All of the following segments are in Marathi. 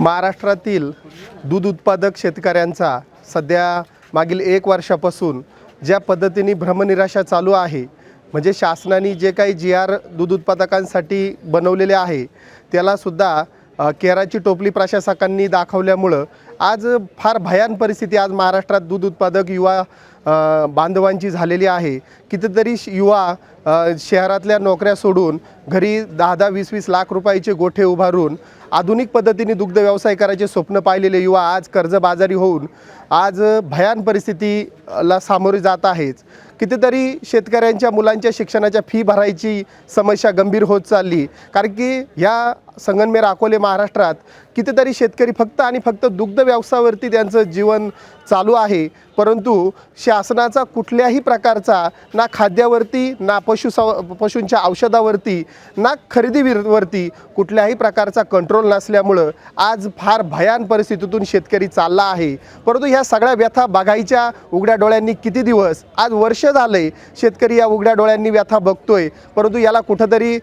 महाराष्ट्रातील दूध उत्पादक शेतकऱ्यांचा सध्या मागील एक वर्षापासून ज्या पद्धतीने भ्रमनिराशा चालू आहे म्हणजे शासनाने जे काही जी आर दूध उत्पादकांसाठी बनवलेले आहे त्यालासुद्धा केराची टोपली प्रशासकांनी दाखवल्यामुळं आज फार भयान परिस्थिती आज महाराष्ट्रात दूध उत्पादक युवा बांधवांची झालेली आहे. कितीतरी श- युवा शहरातल्या नोकऱ्या सोडून घरी दहा दहा वीस वीस लाख रुपयाचे गोठे उभारून आधुनिक पद्धतीने दुग्ध व्यवसाय करायचे स्वप्न पाहिलेले युवा आज कर्जबाजारी होऊन आज भयान परिस्थितीला सामोरे जात आहेच कितीतरी शेतकऱ्यांच्या मुलांच्या शिक्षणाच्या फी भरायची समस्या गंभीर होत चालली. कारण की ह्या संगनमेर अकोले महाराष्ट्रात कितीतरी शेतकरी फक्त आणि फक्त दुग्ध व्यवसायावरती त्यांचं जीवन चालू आहे. परंतु शासनाचा कुठल्याही प्रकारचा ना खाद्यावरती ना पशु पशूंच्या औषधावरती ना खरेदीवरती कुठल्याही प्रकारचा कंट्रोल नसल्यामुळं आज फार भयान परिस्थितीतून शेतकरी चालला आहे. परंतु ह्या सगळ्या व्यथा बघायच्या उघड्या डोळ्यांनी किती दिवस? आज वर्ष झालंय शेतकरी या उघड्या डोळ्यांनी व्यथा बघतोय. परंतु याला कुठंतरी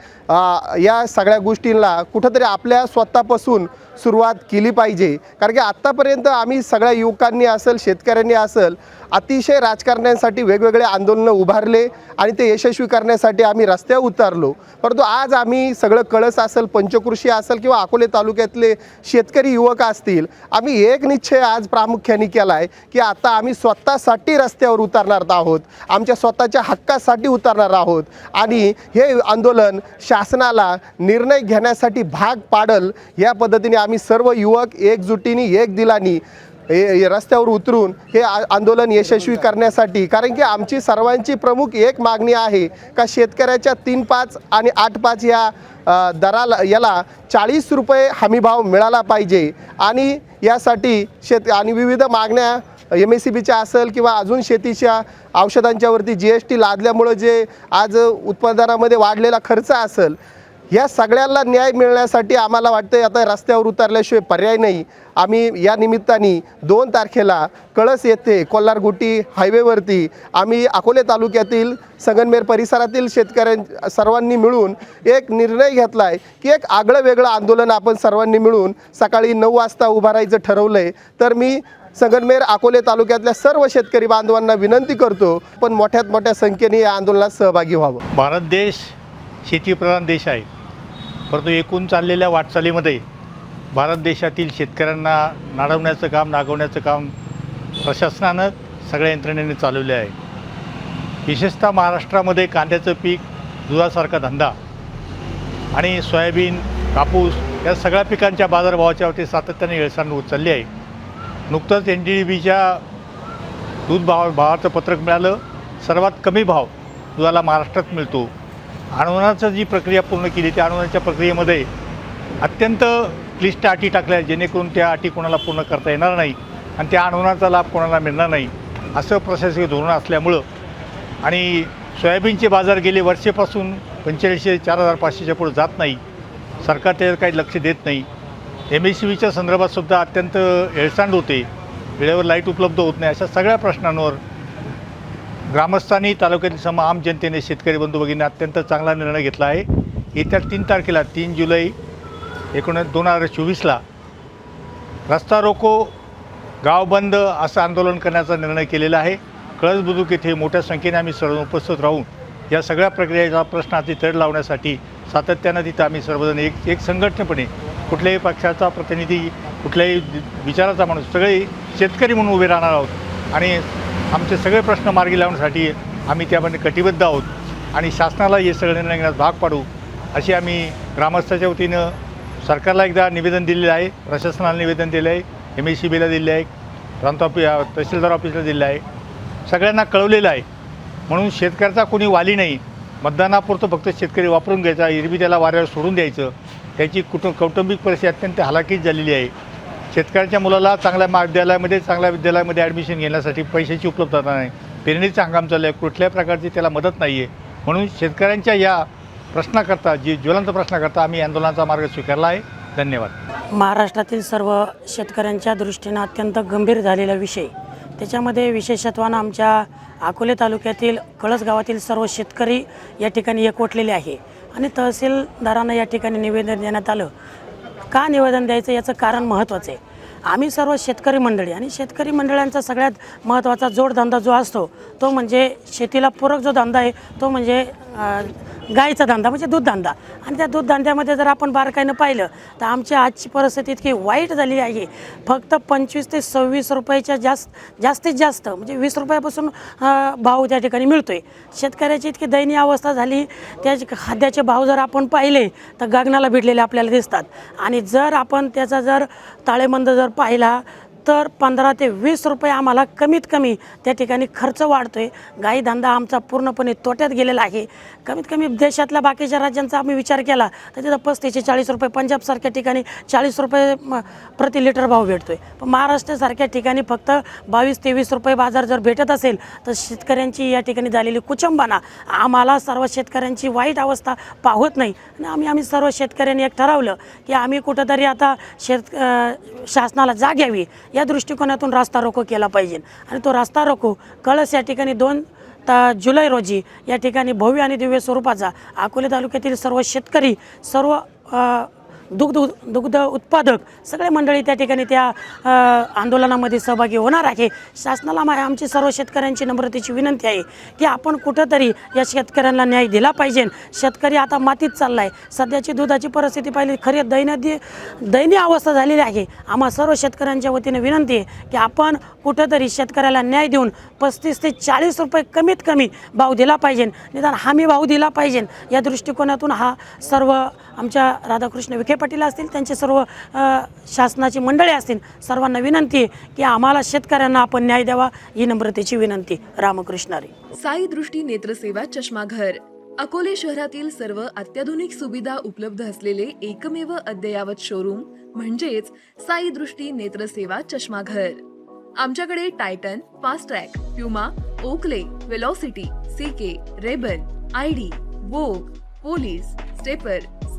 या सगळ्या गोष्टींना कुठंतरी आपल्या स्वतःपासून सुरुवात केली पाहिजे. कारण की आत्तापर्यंत आम्ही सगळ्या युवकांनी असेल शेतकऱ्यांनी असेल अतिशय राजकारण्यांसाठी वेगवेगळे आंदोलनं उभारले आणि ते यशस्वी करण्यासाठी आम्ही रस्त्यावर उतरलो. परंतु आज आम्ही सगळं कळस असेल पंचकृषी असेल किंवा अकोले तालुक्यातले शेतकरी युवक असतील आम्ही एक निश्चय आज प्रामुख्याने केला आहे की आता आम्ही स्वतःसाठी रस्त्यावर उतरणार आहोत. आमच्या स्वतःच्या हक्कासाठी उतरणार आहोत. आणि हे आंदोलन शासनाला निर्णय घेण्यासाठी भाग पाडल या पद्धतीने आम्ही सर्व युवक एकजुटीने एक दिलानी हे रस्त्यावर उतरून हे आ- आंदोलन यशस्वी करण्यासाठी कारण की आमची सर्वांची प्रमुख एक मागणी आहे का शेतकऱ्याच्या तीन पाच आणि आठ पाच या दराला याला चाळीस रुपये हमीभाव मिळाला पाहिजे. आणि यासाठी शेत आणि विविध मागण्या एम एस सी बीच्या असेल किंवा अजून शेतीच्या औषधांच्यावरती जी एस टी लादल्यामुळं जे आज उत्पादनामध्ये वाढलेला खर्च असेल या सगळ्यांना न्याय मिळण्यासाठी आम्हाला वाटतं आता रस्त्यावर उतरल्याशिवाय पर्याय नाही. आम्ही या निमित्ताने दोन तारखेला कळस येथे कोल्हारगुटी हायवेवरती आम्ही अकोले तालुक्यातील संगनमेर परिसरातील शेतकऱ्यां सर्वांनी मिळून एक निर्णय घेतला आहे की एक आगळं वेगळं आंदोलन आपण सर्वांनी मिळून सकाळी नऊ वाजता उभारायचं ठरवलं आहे तर मी संगनमेर अकोले तालुक्यातल्या सर्व शेतकरी बांधवांना विनंती करतो पण मोठ्यात मोठ्या संख्येने या आंदोलनात सहभागी व्हावं. भारत देश शेतीप्रधान देश आहे. परंतु एकूण चाललेल्या वाटचालीमध्ये भारत देशातील शेतकऱ्यांना नाडवण्याचं काम नागवण्याचं काम प्रशासनानं सगळ्या यंत्रणेने चालवले आहे. विशेषतः महाराष्ट्रामध्ये कांद्याचं पीक दुधासारखा धंदा आणि सोयाबीन कापूस या सगळ्या पिकांच्या बाजारभावाच्या वरती सातत्याने हेळसांड होत चालली आहे. नुकतंच एन डी डी बीच्या दूध भाव भावाचं पत्रक मिळालं. सर्वात कमी भाव दुधाला महाराष्ट्रात मिळतो. अनुदानाचं जी प्रक्रिया पूर्ण केली त्या अनुदानाच्या प्रक्रियेमध्ये अत्यंत क्लिष्ट अटी टाकल्या जेणेकरून त्या अटी कोणाला पूर्ण करता येणार नाही आणि त्या अनुदानाचा लाभ कोणाला मिळणार नाही असं प्रशासकीय धोरण असल्यामुळं. आणि सोयाबीनचे बाजार गेले वर्षेपासून पंचेचाळीसशे चार हजार पाचशेच्या पुढे जात नाही. सरकार त्याच्यात काही लक्ष देत नाही. एम एस सी बीच्या संदर्भातसुद्धा अत्यंत हेळसांड होते. वेळेवर लाइट उपलब्ध होत नाही अशा सगळ्या प्रश्नांवर ग्रामस्थांनी तालुक्यातील सम आम जनतेने शेतकरी बंधू भगिनी अत्यंत चांगला निर्णय घेतला आहे. येत्या तीन तारखेला तीन जुलै एकोणीस दोन हजार चोवीसला रस्ता रोको गाव बंद असं आंदोलन करण्याचा निर्णय केलेला आहे. कळस बुद्रुक येथे मोठ्या संख्येने आम्ही सर्व उपस्थित राहून या सगळ्या प्रक्रियेच्या प्रश्नाची तड लावण्यासाठी सातत्यानं तिथं आम्ही सर्वजण एक एक संघटनेपणे कुठल्याही पक्षाचा प्रतिनिधी कुठल्याही विचाराचा माणूस सगळे शेतकरी म्हणून उभे राहणार आहोत. आणि आमचे सगळे प्रश्न मार्गी लावण्यासाठी आम्ही त्यामध्ये कटिबद्ध आहोत आणि शासनाला हे सगळे निर्णय घेण्यास भाग पाडू अशी आम्ही ग्रामस्थाच्या वतीनं सरकारला एकदा निवेदन दिलेलं आहे प्रशासनाला निवेदन दिलं आहे एम एस सी बीला दिले आहे प्रांत ऑफि तहसीलदार ऑफिसला दिलं आहे. सगळ्यांना कळवलेलं आहे. म्हणून शेतकऱ्याचा कोणी वाली नाही. मतदानापुरतं फक्त शेतकरी वापरून घ्यायचा एरवी त्याला वाऱ्यावर सोडून द्यायचं. त्याची कुटुं कौटुंबिक परिस्थिती अत्यंत हलाखीच झालेली आहे. शेतकऱ्यांच्या मुलाला चांगल्या महाविद्यालयामध्ये चांगल्या विद्यालयामध्ये ॲडमिशन घेण्यासाठी पैशाची उपलब्धता नाही. पेरणीचं हंगाम चालू आहे. कुठल्याही प्रकारची त्याला मदत नाही आहे म्हणून शेतकऱ्यांच्या या प्रश्नाकरता जी ज्वलंत प्रश्नाकरता आम्ही आंदोलनाचा मार्ग स्वीकारला आहे. धन्यवाद. महाराष्ट्रातील सर्व शेतकऱ्यांच्या दृष्टीनं अत्यंत गंभीर झालेला विषय. त्याच्यामध्ये विशेषत्वानं आमच्या अकोले तालुक्यातील कळस गावातील सर्व शेतकरी या ठिकाणी एकवटलेले आहे. आणि तहसीलदारांना या ठिकाणी निवेदन देण्यात आलं. का निवेदन द्यायचं याचं कारण महत्त्वाचं आहे. आम्ही सर्व शेतकरी मंडळी आणि शेतकरी मंडळांचा सगळ्यात महत्त्वाचा जोडधंदा जो असतो तो म्हणजे शेतीला पूरक जो धंदा आहे तो म्हणजे गाईचा धंदा म्हणजे दूध धंदा. आणि त्या दूध धंद्यामध्ये जर आपण बारकाईनं पाहिलं तर आमची आजची परिस्थिती इतकी वाईट झाली आहे. फक्त पंचवीस ते सव्वीस रुपयाच्या जास्त जास्तीत जास्त म्हणजे वीस रुपयापासून भाव त्या ठिकाणी मिळतो आहे शेतकऱ्याची इतकी दयनीय अवस्था झाली त्या खाद्याचे भाव जर आपण पाहिले तर गगनाला भिडलेले आपल्याला दिसतात. आणि जर आपण त्याचा जर ताळेबंद जर पाहिला तर पंधरा ते वीस रुपये आम्हाला कमीत कमी त्या ठिकाणी खर्च वाढतो आहे गाई धंदा आमचा पूर्णपणे तोट्यात गेलेला आहे. कमीत कमी देशातल्या बाकीच्या राज्यांचा आम्ही विचार केला तर तिथं पस्तीसशे चाळीस रुपये पंजाबसारख्या ठिकाणी चाळीस रुपये प्रति लिटर भाव भेटतो आहे पण महाराष्ट्रासारख्या ठिकाणी फक्त बावीस तेवीस रुपये बाजार जर भेटत असेल तर शेतकऱ्यांची या ठिकाणी झालेली कुचंबना आम्हाला सर्व शेतकऱ्यांची वाईट अवस्था पाहत नाही. आणि आम्ही आम्ही सर्व शेतकऱ्यांनी एक ठरवलं की आम्ही कुठंतरी आता शेत शासनाला जाग घ्यावी या दृष्टिकोनातून रास्ता रोको केला पाहिजे. आणि तो रास्ता रोको कळस या ठिकाणी दोन ता जुलै रोजी या ठिकाणी भव्य आणि दिव्य स्वरूपाचा अकोले तालुक्यातील सर्व शेतकरी सर्व दुग्ध दुग्ध उत्पादक सगळे मंडळी त्या ठिकाणी त्या आंदोलनामध्ये सहभागी होणार आहे. शासनाला मा- आमची सर्व शेतकऱ्यांची नम्रतेची विनंती आहे की आपण कुठंतरी या शेतकऱ्यांना न्याय दिला पाहिजे. शेतकरी आता मातीत चालला आहे सध्याची दुधाची परिस्थिती पाहिली खरी दैनदी दयनीय अवस्था झालेली आहे. आम्हा सर्व शेतकऱ्यांच्या वतीने विनंती आहे की आपण कुठंतरी शेतकऱ्याला न्याय देऊन पस्तीस ते चाळीस रुपये कमीत कमी भाव दिला पाहिजे. निदान हमी भाव दिला पाहिजे. या दृष्टिकोनातून हा सर्व आमच्या राधाकृष्ण विखे पाटील असतील त्यांचे सर्व शासनाची मंडळे असतील सर्वांना विनंती आहे की आम्हाला शेतकऱ्यांना आपण न्याय द्यावा ही नम्रतेची विनंती. रामकृष्णारी. साई दृष्टी नेत्रसेवा चष्माघर. अकोले शहरातील सर्व अत्याधुनिक सुविधा उपलब्ध असलेले एकमेव अद्ययावत शोरूम म्हणजेच साई दृष्टी नेत्रसेवा चष्माघर. आमच्याकडे Titan fast track Puma Oakley Velocity CK Ray Ban ID Vogue Police Stepper